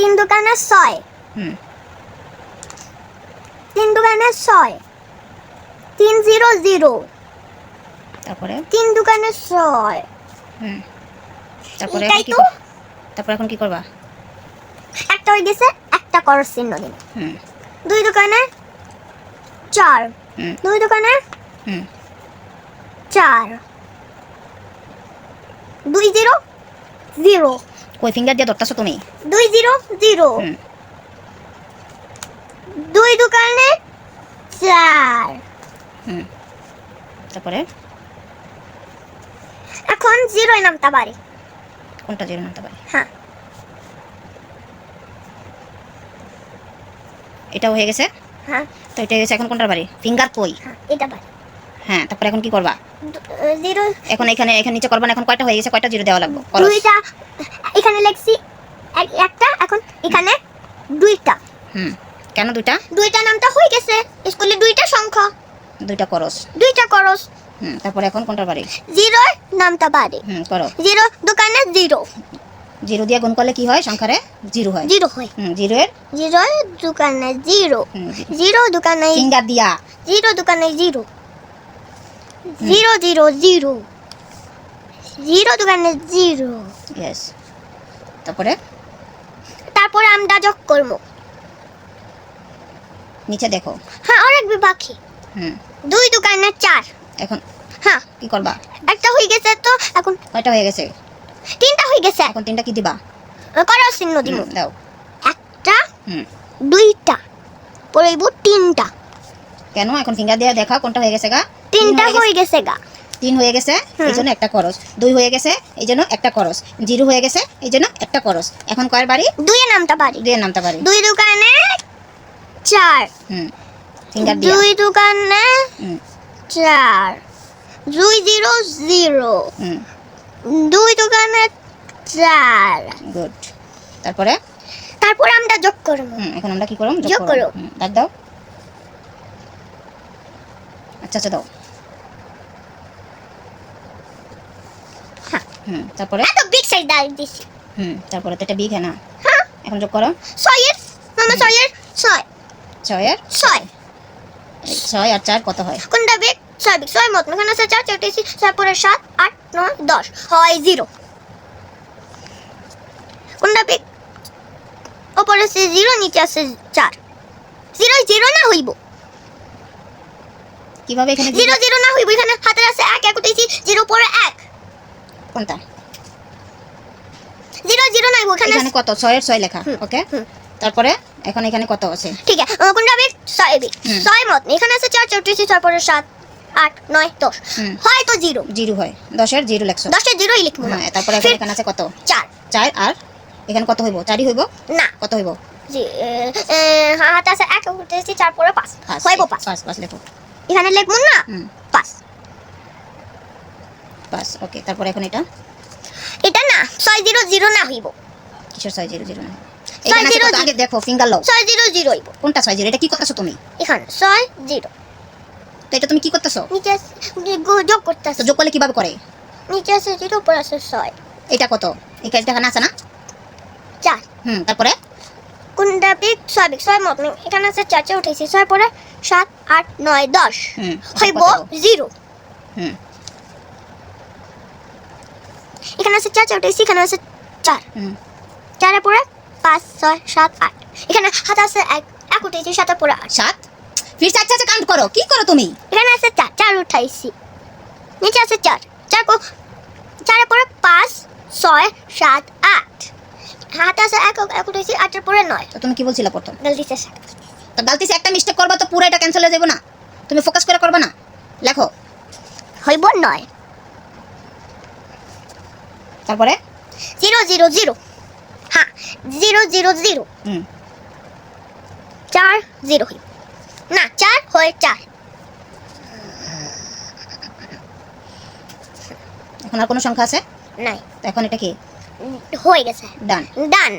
তিন দোকানে ছয়। হুম। তিন দোকানে ছয়। তিন জিরো জিরো। তারপরে? তিন দোকানে ছয়। হুম। তারপরে এটাই তো। তারপরে এখন কি করবা? একটা হয়ে গেছে একটা করস চিহ্ন দিন। হুম। দুই দোকানে চার। হুম। দুই দোকানে হুম। চার। দুই জিরো জিরো। কই ফিঙ্গার দিয়ে ধরতেছো তুমি? দুই জিরো জিরো। দুই দোকানে চার। হুম। তারপরে? এখন জিরোয় নামতে পারি। কোনটা জিরো নামতে পারে? হ্যাঁ। এটাও হয়ে গেছে? হ্যাঁ। তো এটা হয়ে গেছে এখন কোনটার বাড়ি? ফিঙ্গার কই? হ্যাঁ এটা পারি হ্যাঁ তারপরে এখন কি করবা? জিরো এখন এখানে এখানে নিচে করবা না এখন কয়টা হয়ে গেছে? কয়টা জিরো দেওয়া লাগবে? দুইটা এখানে লেখছি একটা এখন এখানে দুইটা। হুম কেন দুইটা? দুইটা নামটা হয়ে গেছে। স্কুলে দুইটা সংখ্যা। দুইটা করস। দুইটা করস। হুম তারপরে এখন কোনটার বাড়ি? জিরোর নামটা পারি হুম করো। জিরো দোকানে জিরো জিরো দিয়ে গুণ করলে কি হয়? সংখ্যারে জিরো হয়। জিরো হয়। হুম জিরো এর? জিরো দোকানে জিরো জিরো দোকানে ফিঙ্গার দিয়া। জিরো দোকানে zero zero zero zero zero দোকানে জিরো ইয়েস তারপরে? তারপরে আমরা যোগ করব। নিচে দেখো। হ্যাঁ অনেক বাকি। হুম। দুই দোকানে চার। এখন হ্যাঁ। কি করবা? একটা হয়ে গেছে তো এখন কয়টা হয়ে গেছে? তিনটা হয়ে গেছে। এখন তিনটা কি দিবা? করো চিহ্ন দিব। দাও। একটা হুম। দুইটা পড়াইব তিনটা। কেন? এখন ফিঙ্গার দিয়ে দেখা কোনটা হয়ে গেছে গা? তিনটা হয়ে গেছে। গা তিন হয়ে গেছে। এই জন্য একটা করস দুই হয়ে গেছে এই জন্য একটা করস জিরো হয়ে গেছে এই জন্য একটা করস এখন কয়ের বাড়ি? দুই নামটা পারি দুইয়ের নামটা বাড়ি। দুই দোকানে চার। হুম ফিঙ্গার দিয়ে। দুই দোকানে চার। দুই জিরো জিরো। হুম। দুই দোকানে চার। গুড। তারপরে? তারপর আমরা যোগ করব। এখন আমরা কি করব? যোগ করো। দাগ দাও। আচ্ছা আচ্ছা দাও। হুম তারপরে? এত বিগ সাইজ দাঁড়িয়ে দিছি হুম তারপরে তো এটা বিগ হ্যাঁ না? হ্যাঁ। এখন যোগ করো। ছয়ের। মামা ছয়ের? ছয়। ছয় আর ছয়। ছয় আর চার কত হয়? কোনটা বিগ ছয় বিগ ছয় মত। এখানে আছে চার চৌত্রিশ তারপরে সাত আট নয় দশ। হয় জিরো কোনটা বিগ ওপরে আছে জিরো নিচে আছে চার। জিরো জিরো না হইব। কীভাবে এখানে জিরো জিরো না হইব। এখানে হাতের আছে এক এক উঠেছি। জিরো পরে এক। কোনটা? জিরো জিরো না হইব এখানে কত? ছয়ের ছয় লেখা ওকে? তারপরে এখন এখানে কত আছে? ঠিক আছে কোনটা বিগ ছয় হুম। ছয় মত। এখানে আছে চার চৌত্রিশ তারপরে সাত আট নয় দশ। হয় তো জিরো। জিরো হয়। দশের জিরো লেখছো। দশের জিরোই লিখব হ্যাঁ তারপরে এখানে আছে কত? চার। চার আর এখানে কত হইব? চারই হইব? না। কত হইব? জি হাতে আছে এক চার পরে পাঁচ। হইব পাঁচ। পাঁচ পাঁচ লেখো। এখানে লিখব না? পাঁচ। পাঁচ ওকে তারপরে এখন এটা? এটা না ছয় জিরো জিরো না হইব। কিসের ছয় জিরো জিরো না? জিরো আগে দেখো ফিঙ্গার লও ছয় জিরো জিরো হইব। কোনটা ছয় জিরো? এটা কি করতেছো তুমি? এখানে ছয় জিরো। তো এটা তুমি কি করতেছো? নিচে যোগ করতে তো আছে যোগ করলে কীভাবে করে? নিচে আছে জিরো উপরে আছে ছয়। এটা কত? এখানে আছে না? চার। হুম তারপরে? কোনটা ছয় ছয় মত এখানে আছে চার চার উঠেছি। ছয় পরে সাত আট নয় দশ। হইব হইব? জিরো। হুম। এখানে আছে চার চার উঠেছি এখানে আছে চার। চারের পরে পাঁচ ছয় সাত আট। এখানে হাতে আছে এক এক উঠেছি সাতের পরে আট। সাত? ফির চার চার কাউন্ট করো। কি করো তুমি? এখানে আছে চার চার উঠাইছি নিচে আছে চার। চার কো চারের পরে পাঁচ ছয় সাত আট। হাতে আছে এক এক উঠাইছি আটের পরে নয়। তো তুমি কি বলছিলে প্রথম? গলতিতে সাত। তো গালতিছে একটা মিস্টেক করবা তো পুরো এটা ক্যান্সেল হয়ে যাবে না। তুমি ফোকাস করে করবা না। লেখো। হইব নয়। তারপরে? Zero zero zero. হ্যাঁ জিরো জিরো জিরো। চার জিরো না চার হয় চার। এখন আর কোনো সংখ্যা আছে? নাই। এখন এটা কি? হয়ে গেছে। ডান ডান